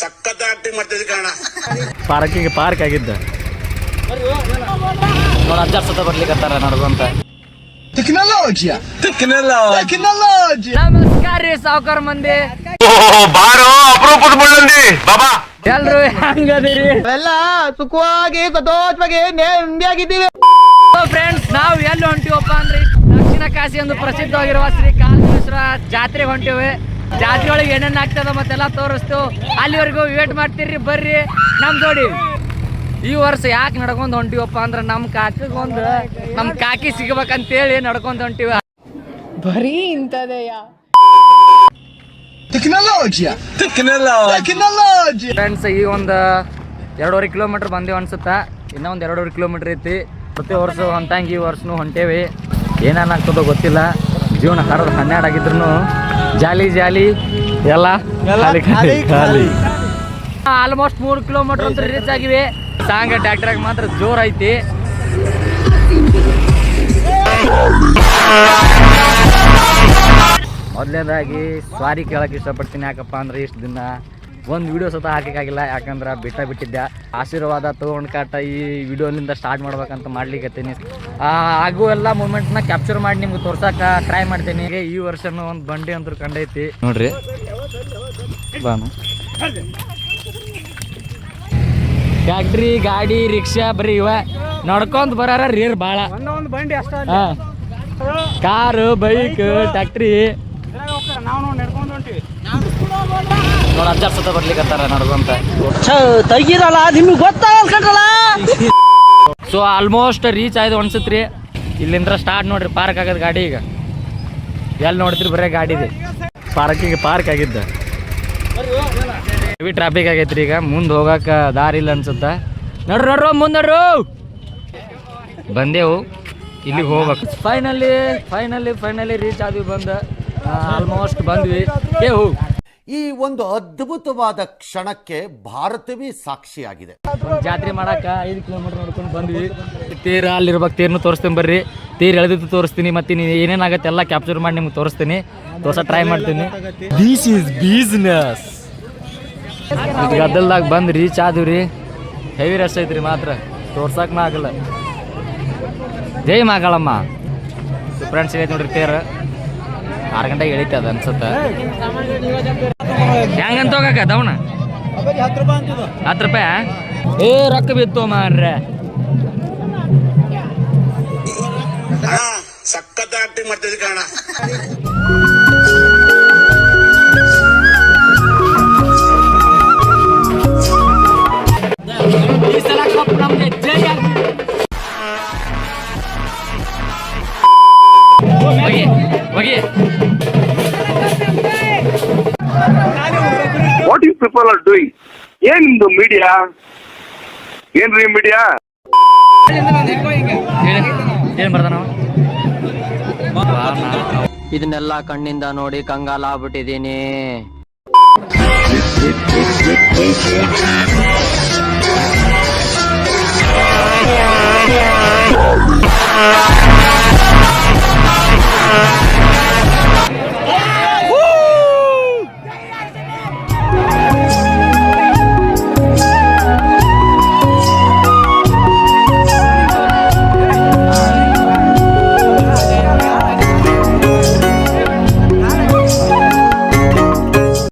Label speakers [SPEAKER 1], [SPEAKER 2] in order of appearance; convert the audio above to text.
[SPEAKER 1] ಸಖತ್ ಆಕ್ಟಿಂಗ್ ಮಾಡ್ತಿದ್ದೆ ಕಾರಣ
[SPEAKER 2] ಪಾರ್ಕಿಗೆ ಪಾರ್ಕ್ ಆಗಿದ್ದ. ನೋಡ ಅಜ್ಜಾರ್ ಸತ ಬರ್ಲಿಕ್ಕತ್ತಾರ ನಡ್ಕೊಂತ
[SPEAKER 3] Tecnologia! Tecnologia!
[SPEAKER 2] ನಮಸ್ಕಾರ ರೀ ಸಾವುಕಾರ ಮಂದಿ.
[SPEAKER 4] ಬಾರೋ ಅಪರೂಪದ ಬಳ್ಳಂದಿ ಬಾಬಾ.
[SPEAKER 2] ಎಲ್ರು ಹೆಂಗದಿರಿ?
[SPEAKER 3] ಎಲ್ಲ ಸುಖವಾಗಿ ಸಂತೋಷವಾಗಿ ನೆಮ್ಮದಿಯಾಗಿದ್ದೀವಿ.
[SPEAKER 2] ಫ್ರೆಂಡ್ಸ್ ನಾವು ಎಲ್ಲಿ ಹೊಂಟಿವಪ್ಪ ಅಂದ್ರೆ ದಕ್ಷಿಣ ಕಾಶಿ ಒಂದು ಪ್ರಸಿದ್ಧವಾಗಿರುವ ಶ್ರೀ ಕಾಲಕೇಶ್ವರ ಜಾತ್ರೆ ಹೊಂಟಿವಿ. ಜಾತ್ರೆ ಒಳಗೆ ಏನೇನು ಆಗ್ತದ ಮತ್ತೆಲ್ಲ ತೋರಿಸ್ತು. ಅಲ್ಲಿವರೆಗೂ ವೇಟ್ ಮಾಡ್ತೀರಿ ಬರ್ರಿ. ನಮ್ ನೋಡಿ ಈ ವರ್ಷ ಯಾಕೆ ನಡ್ಕೊಂಡ್ ಹೊಂಟಿವಪ್ಪ ಅಂದ್ರೆ ನಮ್ ಕಾಕಿಗೊಂದು ನಮ್ಮ ನಮ್ ಕಾಕಿ ಸಿಗ್ಬೇಕಂತೇಳಿ ನಡ್ಕೊಂಡ್ ಹೊಂಟಿವ.
[SPEAKER 5] ಬರೀ
[SPEAKER 3] ಇಂಥದೇ!
[SPEAKER 2] ಫ್ರೆಂಡ್ಸ್ ಈ ಒಂದು ಎರಡೂವರೆ ಕಿಲೋಮೀಟರ್ ಬಂದೇವು ಅನ್ಸುತ್ತಾ. ಇನ್ನೂ ಒಂದು ಎರಡೂವರೆ ಕಿಲೋಮೀಟರ್ ಐತಿ. ಪ್ರತಿ ವರ್ಷ ಹೊಂಟಂಗೆ ಈ ವರ್ಷನೂ ಹೊಂಟೇವಿ. ಏನೇನು ಆಗ್ತದೋ ಗೊತ್ತಿಲ್ಲ. ಜೀವನ ಹರಿದು ಹನ್ನೆರಡು ಆಗಿದ್ರು ಜಾಲಿ ಜಾಲಿ ಎಲ್ಲ ಖಾಲಿ ಖಾಲಿ ಖಾಲಿ ಆಲ್ಮೋಸ್ಟ್ ಮೂರು ಕಿಲೋಮೀಟರ್ ಅಂತ ರೀಚ್ ಆಗಿವೆ. ಸಾಂಗ ಟ್ಯಾಕ್ಟ್ರಾಗ ಮಾತ್ರ ಜೋರ್ ಐತಿ. ಮೊದಲನೇದಾಗಿ ಸಾರಿ ಕೇಳಕ್ಕೆ ಇಷ್ಟಪಡ್ತೀನಿ ಯಾಕಪ್ಪ ಅಂದ್ರೆ ಇಷ್ಟು ದಿನ ಒಂದು ವಿಡಿಯೋ ಸತ ಹಾಕಕ್ಕಾಗಿಲ್ಲ ಯಾಕಂದ್ರೆ ಬಿಟ್ಟ ಬಿಟ್ಟಿದ್ದೆ. ಆಶೀರ್ವಾದ ತೊಗೊಂಡು ಕಾಟ ಈ ವಿಡಿಯೋಲಿಂದ ಸ್ಟಾರ್ಟ್ ಮಾಡ್ಬೇಕಂತ ಮಾಡ್ಲಿಕ್ಕತ್ತೀನಿ ಹಾಗೂ ಎಲ್ಲ ಮೂಮೆಂಟ್ನ ಕ್ಯಾಪ್ಚರ್ ಮಾಡಿ ನಿಮ್ಗೆ ತೋರ್ಸಕ್ಕೆ ಟ್ರೈ ಮಾಡ್ತೀನಿ. ಈಗ ಈ ವರ್ಷನೂ ಒಂದು ಬಂಡಿ ಅಂತೂ ಕಂಡೈತಿ. ನೋಡ್ರಿ. ಬಾನು. ಫ್ಯಾಕ್ಟ್ರಿ ಗಾಡಿ ರಿಕ್ಷಾ ಬರೀ ಇವ. ನಡ್ಕೊಂತ ಬರಾರ ರೇರ್ ಭಾಳ
[SPEAKER 3] ಒಂದೊಂದು ಬಂಡಿ
[SPEAKER 2] ಕಾರು ಬೈಕ್ ಟ್ಯಾಕ್ಟ್ರಿ
[SPEAKER 3] ನಾವು ನಡ್ಕೊಂಡು ಹೊಂಟಿವಿ.
[SPEAKER 2] ನೋಡ ಅಜ್ಜಾರ್ ಸತ ಬರ್ಲಿಕ್ಕತ್ತಾರ ನಡ್ಕೊಂತ
[SPEAKER 3] ತೆಗಿರಲ್ಲ ನಿಮ್ಗೆ ಗೊತ್ತಾಗಲ್ಲ
[SPEAKER 2] ಸೊ ಆಲ್ಮೋಸ್ಟ್ ರೀಚ್ ಆಯ್ತು ಅನ್ಸತ್ರಿ. ಇಲ್ಲಿಂದ ಸ್ಟಾರ್ಟ್ ನೋಡ್ರಿ ಪಾರ್ಕ್ ಆಗದ ಗಾಡಿ ಈಗ. ಎಲ್ಲಿ ನೋಡ್ತೀರಿ ಬರೇ ಗಾಡಿ ಇದೆ ಪಾರ್ಕಿಗೆ ಪಾರ್ಕ್ ಆಗಿದ್ದ. ಹೆವಿ ಟ್ರಾಫಿಕ್ ಆಗೈತ್ರಿ ಈಗ. ಮುಂದೆ ಹೋಗಾಕ ದಾರಿ ಇಲ್ಲ ಅನ್ಸುತ್ತ? ನೋಡ್ರಿ ನಡ್ರು ಮುಂದೆ ನಡ್ರು! ಬಂದೆವು. ಇಲ್ಲಿಗೆ ಹೋಗ್ಬೇಕು. ಫೈನಲಿ ಫೈನಲಿ ಫೈನಲಿ ರೀಚ್ ಆದ್ವಿ ಬಂದ. ಆಲ್ಮೋಸ್ಟ್ ಬಂದ್ವಿ. ಏ ಹೋ.
[SPEAKER 6] ಈ ಒಂದು ಅದ್ಭುತವಾದ ಕ್ಷಣಕ್ಕೆ ಭಾರತವೇ ಸಾಕ್ಷಿಯಾಗಿದೆ.
[SPEAKER 2] ಒಂದ್ ಜಾತ್ರೆ ಮಾಡಾಕ ಐದು ಕಿಲೋಮೀಟರ್ ನೋಡ್ಕೊಂಡು ಬಂದ್ವಿ. ತೇರು ಅಲ್ಲಿರ್ಬೇಕು ತೇರ್ನು ತೋರಿಸ್ತೀನಿ ಬರ್ರಿ. ತೇರು ಎಳೆದಿದ್ದು ತೋರಿಸ್ತೀನಿ ಮತ್ತೆ ನೀವು ಏನೇನಾಗತ್ತೆ ಎಲ್ಲ ಕ್ಯಾಪ್ಚರ್ ಮಾಡಿ ನಿಮ್ಗೆ ತೋರಿಸ್ತೀನಿ. ತೋರ್ಸ ಟ್ರೈ ಮಾಡ್ತೀನಿ. ದಿಸ್ ಈಸ್ ಬೀಸ್ನೆಸ್ ಗದ್ದಲ್ದಾಗ ಬಂದ್ರಿ ರೀಚ್ ಆದ್ವಿ ರೀ ಹೆವಿ ರಶ್ ಐತ್ರಿ ಮಾತ್ರ. ತೋರ್ಸಕ್ಕೆ ಆಗಲ್ಲ. ಜೈ ಮಾಗಳಮ್ಮ. ಫ್ರೆಂಡ್ಸ್ ಐತೆ ನೋಡ್ರಿ ತೇರ. ಆರು ಗಂಟೆಗೆ ಎಳಿತದ ಅದ ಅನ್ಸುತ್ತ. ಹೆಂಗಂತ ಹೋಗಕ ದವಣ? ಹತ್ತು ರೂಪಾಯಿ? ಏ ರೊಕ್ಕ ಬಿತ್ತು ಮಾರ್ರೆ.
[SPEAKER 1] ಅಣ್ಣ ಸಖತ್ ಆಕ್ಟಿಂಗ್ ಮಾಡ್ತಿದ್ದೆ ಕಣ
[SPEAKER 4] what you people are doing ಏನ್ ನಿಮ್ದು ಮೀಡಿಯಾ ಏನ್ರಿ ಮೀಡಿಯಾ
[SPEAKER 2] ಏನ್ ಬರ್ತಾನ
[SPEAKER 7] ಇದನ್ನೆಲ್ಲ ಕಣ್ಣಿಂದ ನೋಡಿ ಕಂಗಾಲ ಆಗ್ಬಿಟ್ಟಿದೀನಿ
[SPEAKER 4] ಆ